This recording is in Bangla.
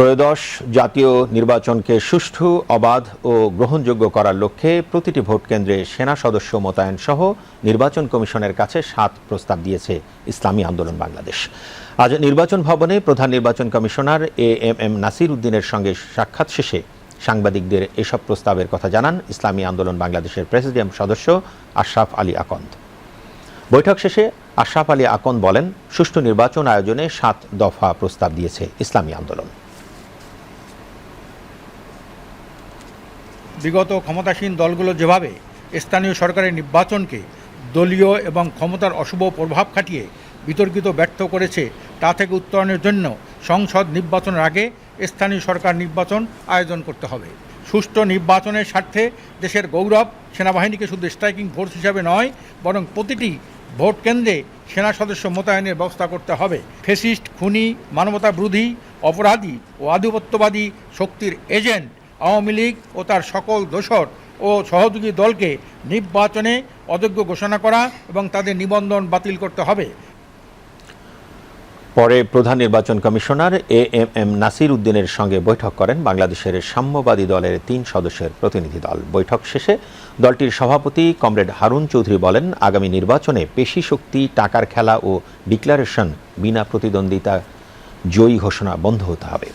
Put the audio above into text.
ত্রয়োদশ জাতীয় নির্বাচনকে সুষ্ঠু, অবাধ ও গ্রহণযোগ্য করার লক্ষ্যে প্রতিটি ভোট কেন্দ্রে সেনা সদস্য মোতায়েন সহ নির্বাচন কমিশনের কাছে সাত প্রস্তাব দিয়েছে ইসলামী আন্দোলন বাংলাদেশ। আজ নির্বাচন ভবনে প্রধান নির্বাচন commissioner A M M Nasir উদ্দিনের সঙ্গে সাক্ষাৎ শেষে সাংবাদিকদের এসব প্রস্তাবের কথা জানান ইসলামী আন্দোলন বাংলাদেশের প্রেসিডিয়াম সদস্য আশরাফ আলী আকন্দ। বৈঠক শেষে আশরাফ আলী আকন্দ বলেন, সুষ্ঠু নির্বাচন আয়োজনে সাত দফা প্রস্তাব দিয়েছে ইসলামী আন্দোলন। বিগত ক্ষমতাসীন দলগুলো যেভাবে স্থানীয় সরকারের নির্বাচনকে দলীয় এবং ক্ষমতার অশুভ প্রভাব খাটিয়ে বিতর্কিত ব্যর্থ করেছে, তা থেকে উত্তরণের জন্য সংসদ নির্বাচনের আগে স্থানীয় সরকার নির্বাচন আয়োজন করতে হবে। সুষ্ঠু নির্বাচনের স্বার্থে দেশের গৌরব সেনাবাহিনীকে শুধু স্ট্রাইকিং ফোর্স হিসাবে নয়, বরং প্রতিটি ভোট কেন্দ্রে সেনা সদস্য মোতায়েনের ব্যবস্থা করতে হবে। ফেসিস্ট, খুনি মানবতা বিরোধী অপরাধী ও আধিপত্যবাদী শক্তির এজেন্ট আওয়ামী লীগ ও তার সকল দোসর ও সহযোগী দলকে নির্বাচনে অযোগ্য ঘোষণা করা এবং তাদের নিবন্ধন বাতিল করতে হবে। পরে প্রধান নির্বাচন commissioner A M M Nasir উদ্দিনের সঙ্গে বৈঠক করেন বাংলাদেশের সাম্যবাদী দলের তিন সদস্যের প্রতিনিধি দল। বৈঠক শেষে দলটির সভাপতি কমরেড হারুন চৌধুরী বলেন, আগামী নির্বাচনে পেশি শক্তি, টাকার খেলা ও ডিক্লারেশন বিনা প্রতিদ্বন্দ্বিতা জয়ী ঘোষণা বন্ধ হতে হবে।